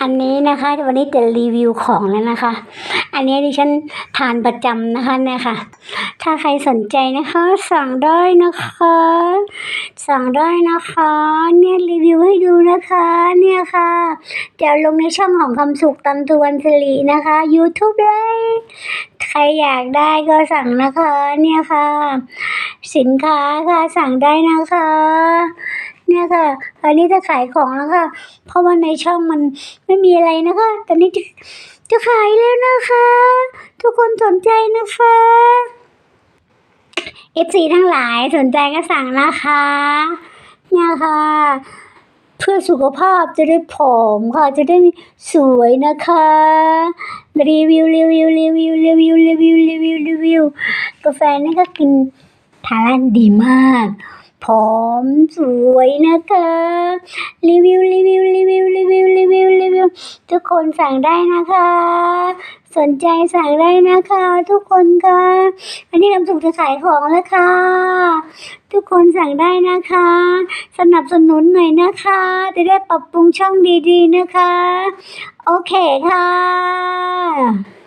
อันนี้นะคะวันนี้จะรีวิวของแล้วนะคะ อันนี้ดิฉันทานประจำนะคะเนี่ยค่ะ ถ้าใครสนใจนะคะ สั่งได้นะคะ สั่งได้นะคะ เนี่ยรีวิวให้ดูนะคะเนี่ยค่ะจะลงในช่องของคำสุขตำทวนสิรินะคะ YouTube เลยใครอยากได้ก็สั่งนะคะเนี่ยค่ะ สินค้าค่ะสั่งได้นะคะ เนี่ยค่ะ อันนี้จะขายของแล้วค่ะ เพราะว่าในช่องมันไม่มีอะไรนะคะ ตอนนี้จะจะขายแล้วนะคะ ทุกคนสนใจนะคะ FC ทั้งหลายสนใจก็สั่งนะคะเนี่ยค่ะ เพื่อสุขภาพจะได้ผอมค่ะ จะได้สวยนะคะ รีวิวรีวิวรีวิวรีวิวรีวิวรีวิวรีวิวกาแฟนี่ก็กินทานดีมาก ผอมสวยนะคะ รีวิวรีวิวรีวิวรีวิวรีวิวรีวิวทุกคนสั่งได้นะคะ สนใจสั่งได้นะคะ ทุกคนค่ะอันนี้คำสุขจะขายของแล้วค่ะ ทุกคนสั่งได้นะคะ สนับสนุนหน่อยนะคะ จะได้ปรับปรุงช่องดีๆนะคะ โอเคค่ะ